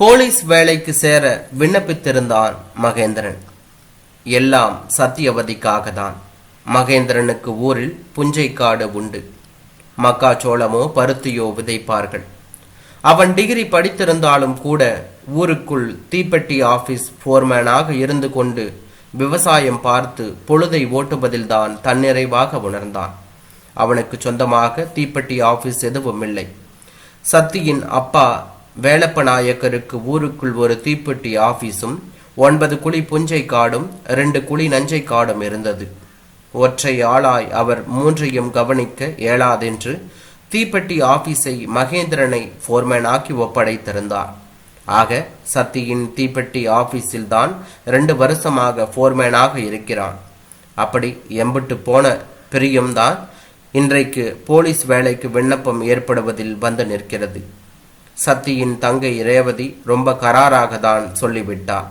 Police வேலைக்கு சேர விண்ணப்பித்திருந்தான் மகேந்திரன். எல்லாம் சத்தியவதிக்காக தான் மகேந்திரனுக்கு ஊரில் புஞ்சைக்காடு உண்டு. மக்காச்சோளமோ பருத்தியோ விதைப்பார்கள். அவன் டிகிரி படித்திருந்தாலும் கூட ஊருக்குள் தீப்பெட்டி ஆபீஸ் போர்மேனாக இருந்து கொண்டு விவசாயம் பார்த்து பொழுதை ஓட்டுவதில்தான் தன்னிறைவாக உணர்ந்தான். அவனுக்கு சொந்தமாக தீப்பெட்டி ஆபீஸ் எதுவும் இல்லை சத்தியின் அப்பா வேலப்ப நாயக்கருக்கு ஊருக்குள் ஒரு தீப்பெட்டி ஆபீஸும் ஒன்பது குழி புஞ்சை காடும் ரெண்டு குழி நஞ்சை காடும் இருந்தது. ஒற்றை ஆளாய் அவர் மூன்றையும் கவனிக்க இயலாதென்று தீப்பெட்டி ஆபீஸை மகேந்திரனை ஃபோர்மேனாக்கி ஒப்படைத்திருந்தார். ஆக சத்தியின் தீப்பெட்டி ஆபீஸில் தான் ரெண்டு வருஷமாக ஃபோர்மேனாக இருக்கிறான். அப்படி எம்பிட்டு போன பிரியம்தான் இன்றைக்கு போலீஸ் வேலைக்கு விண்ணப்பம் ஏற்படுவதில் வந்து நிற்கிறது. சத்தியின் தங்கை ரேவதி ரொம்ப கராராக தான் சொல்லிவிட்டார்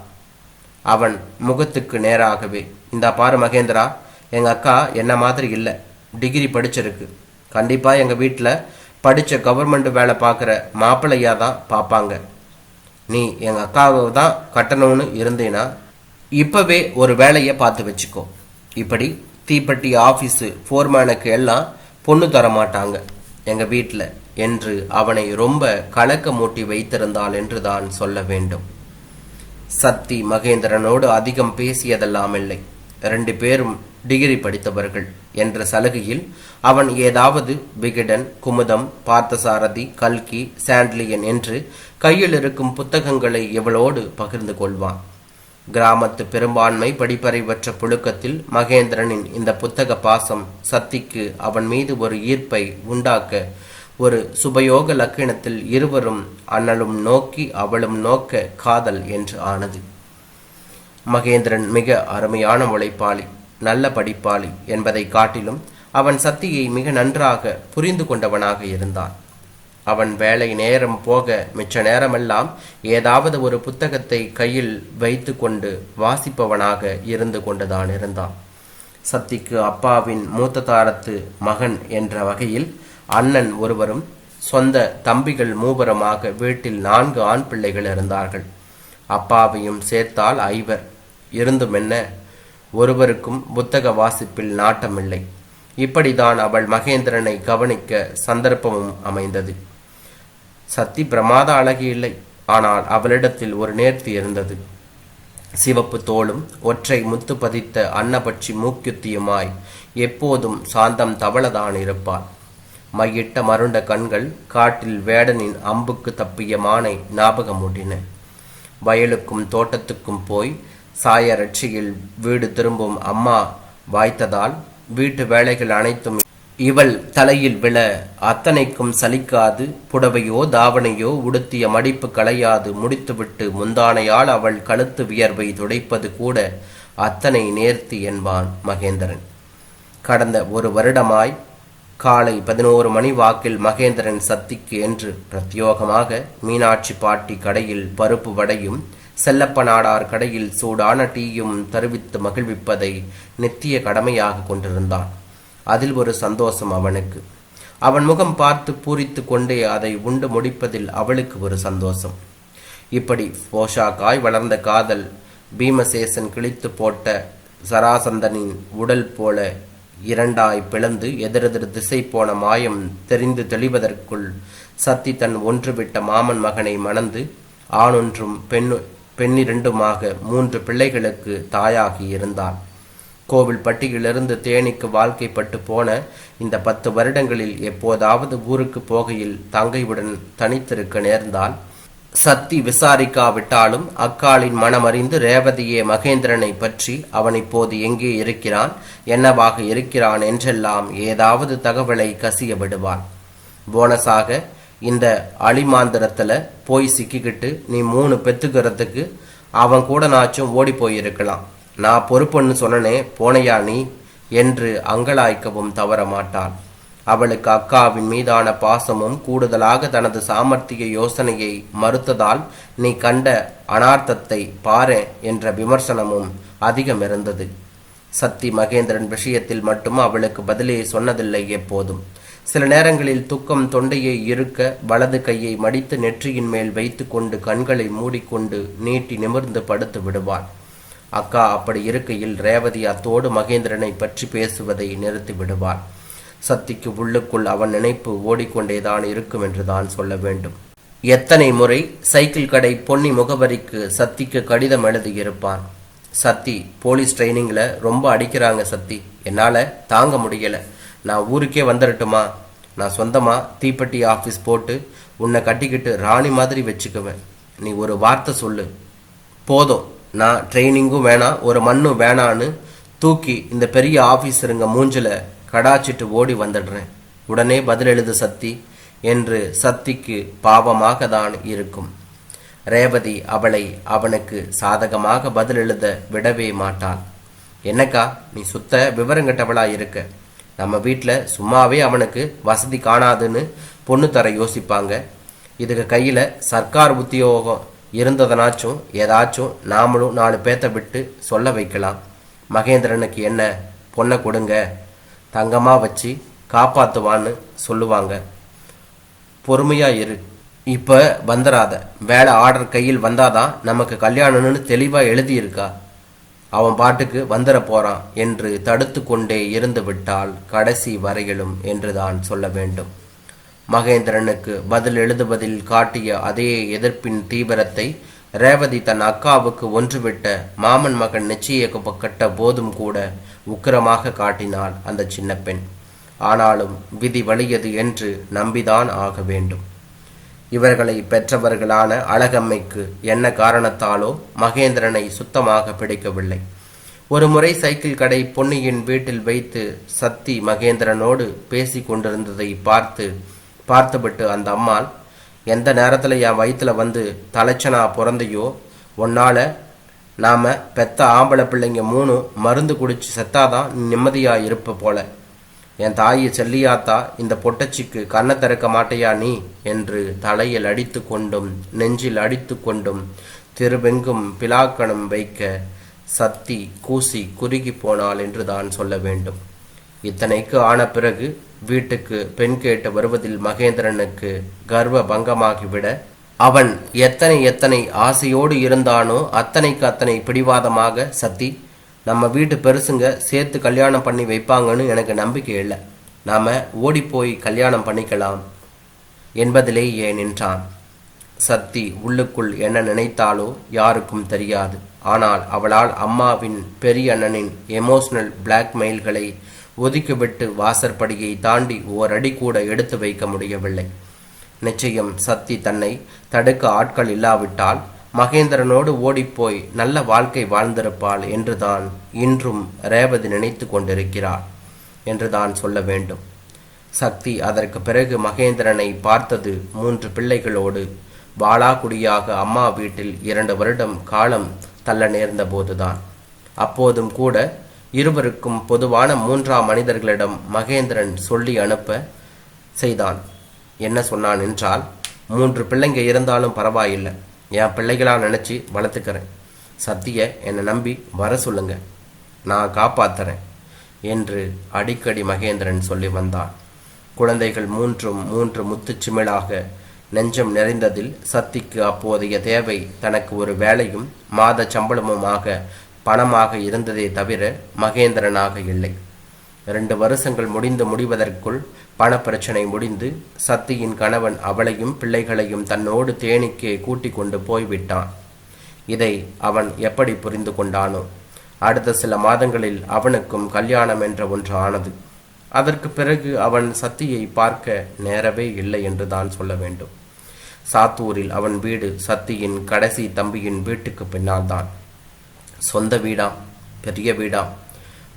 அவன் முகத்துக்கு நேராகவே இந்த பாரு மகேந்திரா எங்க அக்கா என்ன மாதிரி இல்லை. டிகிரி படிச்சிருக்கு. கண்டிப்பா எங்க வீட்டில் படித்த கவர்மெண்ட் வேலை பார்க்குற மாப்பிள்ளையா தான் பார்ப்பாங்க நீ எங்கள் அக்காவை தான் கட்டணும்னு இருந்தீனா இப்போவே ஒரு வேலையை பார்த்து வச்சுக்கோ. இப்படி தீப்பெட்டி ஆஃபீஸு ஃபோர்மேனுக்கு எல்லாம் பொண்ணு தர மாட்டாங்க எங்கள் வீட்டில் என்று அவனை ரொம்ப கலக்க மூட்டி வைத்திருந்தாள் என்று தான் சொல்ல வேண்டும். சத்தி மகேந்திரனோடு அதிகம் பேசியதெல்லாம் இல்லை ரெண்டு பேரும் டிகிரி படித்தவர்கள் என்ற சலுகையில் அவன் ஏதாவது விகடன் குமுதம் பார்த்தசாரதி கல்கி சாண்ட்லியன் என்று கையில் இருக்கும் புத்தகங்களை இவளோடு பகிர்ந்து கொள்வான். கிராமத்து பெரும்பான்மை படிப்பறிவற்ற புழுக்கத்தில் மகேந்திரனின் இந்த புத்தக பாசம் சக்திக்கு அவன் மீது ஒரு ஈர்ப்பை உண்டாக்க ஒரு சுபயோக லக்கினத்தில் இருவரும் அண்ணலும் நோக்கி அவளும் நோக்க காதல் என்று ஆனது. மகேந்திரன் மிக அருமையான உழைப்பாளி நல்ல படிப்பாளி என்பதை காட்டிலும் அவன் சத்தியை மிக நன்றாக புரிந்து கொண்டவனாக இருந்தான். அவன் வேலை நேரம் போக மிச்ச நேரமெல்லாம் ஏதாவது ஒரு புத்தகத்தை கையில் வைத்து கொண்டு வாசிப்பவனாக இருந்து கொண்டுதான் இருந்தான். சத்திக்கு அப்பாவின் மூத்த தாரத்து மகன் என்ற வகையில் அண்ணன் ஒருவரும் சொந்த தம்பிகள் மூவருமாக வீட்டில் நான்கு ஆண் பிள்ளைகள் இருந்தார்கள். அப்பாவையும் சேர்த்தால் ஐவர். இருந்தும் என்ன? ஒருவருக்கும் புத்தக வாசிப்பில் நாட்டமில்லை. இப்படிதான் அவள் மகேந்திரனை கவனிக்க சந்தர்ப்பமும் அமைந்தது. சத்தி பிரமாத அழகி இல்லை. ஆனால் அவளிடத்தில் ஒரு நேர்த்தி இருந்தது. சிவப்பு தோளும் ஒற்றை முத்து பதித்த அன்னபட்சி மூக்குத்தியுமாய் எப்போதும் சாந்தம் தவளதான் இருப்பாள் மையிட்ட மருண்ட கண்கள் காட்டில் வேடனின் அம்புக்கு தப்பிய மானை ஞாபகமூட்டின வயலுக்கும் தோட்டத்துக்கும் போய் சாய ரட்சியில் வீடு திரும்பும் அம்மா வாய்த்ததால் வீட்டு வேலைகள் அனைத்தும் இவள் தலையில் விழ அத்தனைக்கும் சலிக்காது புடவையோ தாவணையோ உடுத்திய மடிப்பு களையாது முடித்துவிட்டு முந்தானையால் அவள் கழுத்து வியர்வை துடைப்பது கூட அத்தனை நேர்த்தி என்பான் மகேந்திரன். கடந்த ஒரு வருடமாய் காலை பதினோரு மணி வாக்கில் மகேந்திரன் சத்திக்கு என்று பிரத்யோகமாக மீனாட்சி பாட்டி கடையில் பருப்பு வடையும் செல்லப்ப நாடார் கடையில் சூடான டீயும் தருவித்து மகிழ்விப்பதை நித்திய கடமையாக கொண்டிருந்தான். அதில் ஒரு சந்தோஷம் அவனுக்கு. அவன் முகம் பார்த்து பூரித்து கொண்டே அதை உண்டு முடிப்பதில் அவளுக்கு ஒரு சந்தோஷம். இப்படி போஷாக்காய் வளர்ந்த காதல் பீமசேசன் கிழித்து போட்ட சராசந்தனின் உடல் போல இரண்டாய் பிளந்து எதிரெதிர் திசை போன மாயம் தெரிந்து தெளிவதற்குள் சத்தி தன் ஒன்றுவிட்ட மாமன் மகனை மணந்து ஆணொன்றும் பெண் பெண்ணிரண்டுமாக மூன்று பிள்ளைகளுக்கு தாயாகி இருந்தாள். கோவில்பட்டியிலிருந்து தேனிக்கு வாழ்க்கைப்பட்டு போன இந்த பத்து வருடங்களில் எப்போதாவது ஊருக்கு போகையில் தங்கையுடன் தனித்திருக்க நேர்ந்தால் சத்தி விசாரிக்காவிட்டாலும் அக்காளின் மனமறிந்து ரேவதியே மகேந்திரனை பற்றி அவன் இப்போது எங்கே இருக்கிறான் என்னவாக இருக்கிறான் என்றெல்லாம் ஏதாவது தகவலை கசிய விடுவான். போனஸாக இந்த அலிமாந்திரத்துல போய் சிக்கிக்கிட்டு நீ மூணு பெத்துக்கிறதுக்கு அவன் கூட நாச்சும் ஓடி போயிருக்கலாம். நான் பொறுப்புன்னு சொன்னனே போனையா நீ? என்று அங்கலாய்க்கவும் தவற மாட்டான் அவளுக்கு அக்காவின் மீதான பாசமும் கூடுதலாக தனது சாமர்த்திய யோசனையை மறுத்ததால் நீ கண்ட அனார்த்தத்தை பாரு என்ற விமர்சனமும் அதிகம் இருந்தது சத்தி மகேந்திரன் விஷயத்தில் மட்டும் அவளுக்கு பதிலே சொன்னதில்லை எப்போதும். சில நேரங்களில் துக்கம் தொண்டையை இருக்க வலது கையை மடித்து நெற்றியின் மேல் வைத்துக்கொண்டு கண்களை மூடிக்கொண்டு நீட்டி நிமிர்ந்து படுத்து விடுவாள். அக்கா அப்படி இருக்கையில் ரேவதி அத்தோடு மகேந்திரனை பற்றி பேசுவதை நிறுத்தி விடுவாள். சக்திக்கு உள்ளுக்குள் அவன் நினைப்பு ஓடிக்கொண்டேதான் இருக்கும் என்றுதான் சொல்ல வேண்டும். எத்தனை முறை சைக்கிள் கடை பொன்னி முகவரிக்கு சக்திக்கு கடிதம் எழுதியிருப்பான். சத்தி போலீஸ் ட்ரைனிங்கில் ரொம்ப அடிக்கிறாங்க சத்தி என்னால் தாங்க முடியலை. நான் ஊருக்கே வந்துடட்டுமா நான் சொந்தமாக தீப்பெட்டி ஆஃபீஸ் போட்டு உன்னை கட்டிக்கிட்டு ராணி மாதிரி வச்சுக்குவேன். நீ ஒரு வார்த்தை சொல்லு. போதும். நான் ட்ரைனிங்கும் வேணாம் ஒரு மண்ணும் வேணான்னு தூக்கி இந்த பெரிய ஆஃபீஸருங்க மூஞ்சில கடாச்சிட்டு ஓடி வந்துடுறேன். உடனே பதில் எழுது சத்தி என்று சத்திக்கு பாவமாக தான் இருக்கும். ரேவதி அவளை அவனுக்கு சாதகமாக பதில் எழுத விடவே மாட்டாள். என்னக்கா நீ சுத்த விவரங்கட்டவளா இருக்க? நம்ம வீட்டில் சும்மாவே அவனுக்கு வசதி காணாதுன்னு பொண்ணு தர யோசிப்பாங்க. இதுக்கு கையில் சர்க்கார் உத்தியோகம் இருந்ததனாச்சும் ஏதாச்சும் நாமளும் நாலு பேத்த விட்டு சொல்ல வைக்கலாம். மகேந்திரனுக்கு என்ன? பொண்ணை கொடுங்க. தங்கமாக வச்சு காப்பாற்றுவான்னு சொல்லுவாங்க. பொறுமையாக இரு. இப்போ வந்துடாத வேலை ஆர்டர் கையில் வந்தாதான் நமக்கு கல்யாணம்னு தெளிவாக எழுதியிருக்கா. அவன் பாட்டுக்கு வந்துட போறான் என்று தடுத்து கொண்டே இருந்து விட்டால் கடைசி வரையிலும் என்றுதான் சொல்ல வேண்டும். மகேந்திரனுக்கு பதில் எழுதுவதில் காட்டிய அதே எதிர்ப்பின் தீவிரத்தை ரேவதி தன் அக்காவுக்கு ஒன்றுவிட்ட மாமன் மகன் நிச்சயிக்கப்பட்ட போதும் கூட உக்கிரமாக காட்டினாள் அந்த சின்ன பெண். ஆனாலும் விதி வலியது என்று நம்பிதான் ஆக வேண்டும். இவர்களை பெற்றவர்களான அழகம்மைக்கு என்ன காரணத்தாலோ மகேந்திரனை சுத்தமாக பிடிக்கவில்லை. ஒரு முறை சைக்கிள் கடை பொன்னியின் வீட்டில் வைத்து சத்தி மகேந்திரனோடு பேசி கொண்டிருந்ததை பார்த்து பார்த்துவிட்டு அந்த அம்மாள் எந்த நேரத்தில் என் வயிற்றுல வந்து தலைச்சனா பிறந்தையோ உன்னால் நாம் பெத்த ஆம்பளை பிள்ளைங்க மூணு மருந்து குடிச்சு செத்தாதான் நிம்மதியாக இருப்ப போல. என் தாயி செல்லியாத்தா இந்த பொட்டச்சிக்கு கண்ணை திறக்க மாட்டையா நீ? என்று தலையில் அடித்து கொண்டும் நெஞ்சில் அடித்து கொண்டும் திருவெங்கும் பிலாக்கணம் வைக்க சத்தி கூசி குறுகி போனாள் என்று தான் சொல்ல வேண்டும். இத்தனைக்கு ஆன பிறகு வீட்டுக்கு பெண் கேட்டு வருவதில் மகேந்திரனுக்கு கர்வ பங்கமாகிவிட அவன் எத்தனை எத்தனை ஆசையோடு இருந்தானோ அத்தனைக்கு அத்தனை பிடிவாதமாக சத்தி நம்ம வீட்டு பெருசுங்க சேர்த்து கல்யாணம் பண்ணி வைப்பாங்கன்னு எனக்கு நம்பிக்கை இல்லை. நாம ஓடிப்போய் கல்யாணம் பண்ணிக்கலாம். என்பதிலேயே ஏன் நின்றான்? சத்தி உள்ளுக்குள் என்ன நினைத்தாலோ யாருக்கும் தெரியாது. ஆனால் அவளால் அம்மாவின் பெரிய அண்ணனின் எமோஷனல் பிளாக்மெயில்களை ஒதுக்கிவிட்டு வாசற்படியை தாண்டி ஓரடி கூட எடுத்து வைக்க முடியவில்லை. நிச்சயம் சத்தி தன்னை தடுக்க ஆட்கள் இல்லாவிட்டால் மகேந்திரனோடு ஓடிப்போய் நல்ல வாழ்க்கை வாழ்ந்திருப்பாள் என்றுதான் இன்றும் ரேவதி நினைத்து கொண்டிருக்கிறாள் என்றுதான் சொல்ல வேண்டும். சக்தி அதற்கு பிறகு மகேந்திரனை பார்த்தது மூன்று பிள்ளைகளோடு வாளாகுடியாக அம்மா வீட்டில் இரண்டு வருடம் காலம் தள்ள நேர்ந்த போதுதான். அப்போதும் கூட இருவருக்கும் பொதுவான மூன்றாம் மனிதர்களிடம் மகேந்திரன் சொல்லி அனுப்ப செய்தான். என்ன சொன்னான் என்றால் மூன்று பிள்ளைங்க இருந்தாலும் பரவாயில்லை. என் பிள்ளைகளா நினச்சி வளர்த்துக்கிறேன். சத்திய என்னை நம்பி வர சொல்லுங்க. நான் காப்பாத்துறேன் என்று அடிக்கடி மகேந்திரன் சொல்லி வந்தான். குழந்தைகள் மூன்றும் மூன்று முத்துச்சிமிழாக நெஞ்சம் நிறைந்ததில் சத்திக்கு அப்போதைய தேவை தனக்கு ஒரு வேலையும் மாத சம்பளமுமாக பணமாக இருந்ததே தவிர மகேந்திரனாக இல்லை. இரண்டு வருஷங்கள் முடிந்து முடிவதற்குள் பணப்பிரச்சனை முடிந்து சத்தியின் கணவன் அவளையும் பிள்ளைகளையும் தன்னோடு தேனிக்கே கூட்டிக் கொண்டு போய்விட்டான். இதை அவன் எப்படி புரிந்து கொண்டானோ? அடுத்த சில மாதங்களில் அவனுக்கும் கல்யாணம் என்ற ஒன்று ஆனது. அதற்கு பிறகு அவன் சத்தியை பார்க்க நேரவே இல்லை என்று தான் சொல்ல வேண்டும். சாத்தூரில் அவன் வீடு சத்தியின் கடைசி தம்பியின் வீட்டுக்கு பின்னால் தான். சொந்த வீடாம் பெரிய வீடாம்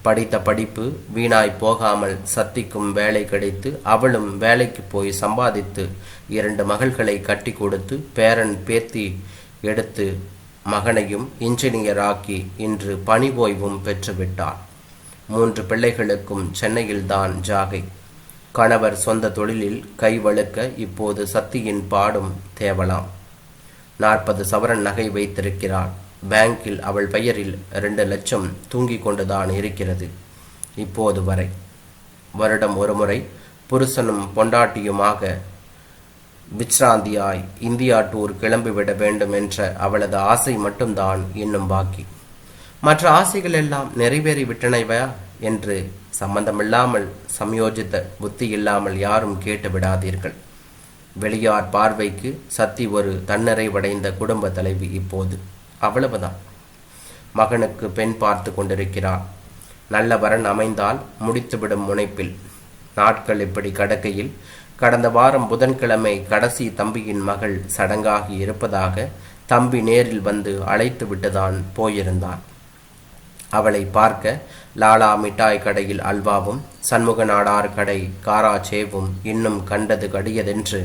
படித்த படிப்பு வீணாய் போகாமல் சத்திக்கும் வேலை கிடைத்து அவளும் வேலைக்கு போய் சம்பாதித்து இரண்டு மகள்களை கட்டி கொடுத்து பேரன் பேத்தி எடுத்து மகனையும் இன்ஜினியர் ஆக்கி இன்று பணி ஓய்வும் பெற்றுவிட்டாள் மூன்று பிள்ளைகளுக்கும் சென்னையில்தான் ஜாகை. கணவர் சொந்த தொழிலில் கை வழுக்க இப்போது சத்தியின் பாடும் தேவலாம். நாற்பது சவரன் நகை வைத்திருக்கிறாள். பேங்கில் அவள் பெயரில் ரெண்டு லட்சம் தூங்கிக் கொண்டுதான் இருக்கிறது. இப்போது வரை. வருடம் ஒருமுறை புருஷனும் பொண்டாட்டியுமாக விச்ராந்தியாய் இந்தியா டூர் கிளம்பிவிட வேண்டும் என்ற அவளது ஆசை மட்டும்தான் இன்னும் பாக்கி. மற்ற ஆசைகள் எல்லாம் நிறைவேறி விட்டனவா என்று சம்பந்தமில்லாமல் சம்யோஜித்த புத்தி இல்லாமல் யாரும் கேட்டு விடாதீர்கள் வெளியார் பார்வைக்கு சத்தி ஒரு தன்னிறைவடைந்த குடும்ப தலைவி இப்போது. அவ்வளவுதான். மகனுக்கு பெண் பார்த்து கொண்டிருக்கிறார் நல்ல வரன் அமைந்தால் முடித்துவிடும் முனைப்பில். நாட்கள் இப்படி கடக்கையில் கடந்த வாரம் புதன்கிழமை கடைசி தம்பியின் மகள் சடங்காகி இருப்பதாக தம்பி நேரில் வந்து அழைத்து விட்டுதான் போயிருந்தான். அவளை பார்க்க லாலா மிட்டாய் கடையில் அல்வாவும் சண்முக நாடார் கடை காராச்சேவும் இன்னும் கண்டது கடியதென்று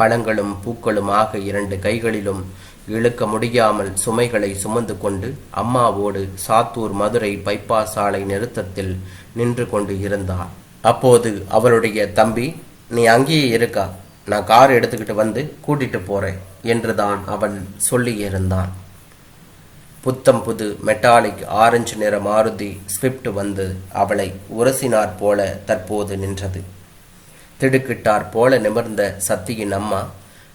பழங்களும் பூக்களுமாக இரண்டு கைகளிலும் இழுக்க முடியாமல் சுமைகளை சுமந்து கொண்டு அம்மாவோடு சாத்தூர் மதுரை பைபாஸ் சாலை நிறுத்தத்தில் நின்று கொண்டு இருந்தார். அப்போது அவளுடைய தம்பி நீ அங்கேயே இருக்கா? நான் கார் எடுத்துக்கிட்டு வந்து கூட்டிட்டு போறேன் என்றுதான் அவன் சொல்லியிருந்தான் புத்தம் புது மெட்டாலிக் ஆரஞ்சு நிற மாருதி ஸ்விஃப்ட் வந்து அவளை உரசினாற் போல தற்போது நின்றது. திடுக்கிட்டார் போல நிமிர்ந்த சத்தியின் அம்மா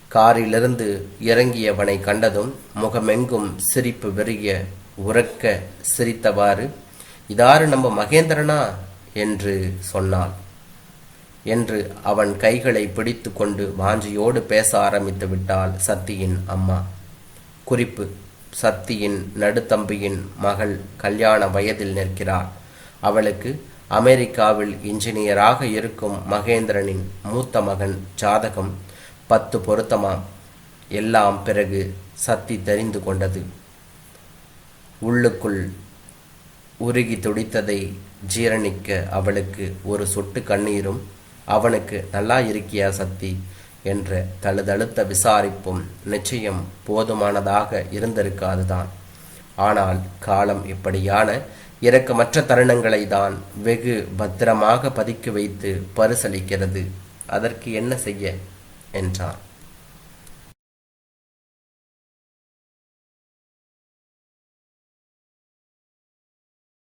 காரிலிருந்து இறங்கியவனை கண்டதும் முகமெங்கும் சிரிப்பு வெறிய உறக்க சிரித்தவாறு இதாரு நம்ம மகேந்திரனா? என்று சொன்னாள். என்று அவன் கைகளை பிடித்து கொண்டு வாஞ்சியோடு பேச ஆரம்பித்து விட்டாள் சத்தியின் அம்மா. குறிப்பு சத்தியின் நடுத்தம்பியின் மகள் கல்யாண வயதில் நிற்கிறாள். அவளுக்கு அமெரிக்காவில் இன்ஜினியராக இருக்கும் மகேந்திரனின் மூத்த மகன் ஜாதகம் பத்து பொருத்தமாம் எல்லாம் பிறகு சத்தி தெரிந்து கொண்டது. உள்ளுக்குள் உருகி துடித்ததை ஜீரணிக்க அவளுக்கு ஒரு சொட்டு கண்ணீரும் அவனுக்கு நல்லா இருக்கியா சத்தி? என்ற தழுதழுத்த விசாரிப்பும் நிச்சயம் போதுமானதாக இருந்திருக்காதுதான். ஆனால் காலம் இப்படியான இறக்கமற்ற தருணங்களை தான் வெகு பத்திரமாக பதுக்கி வைத்து பரிசளிக்கிறது. அதற்கு என்ன செய்ய? என்றார்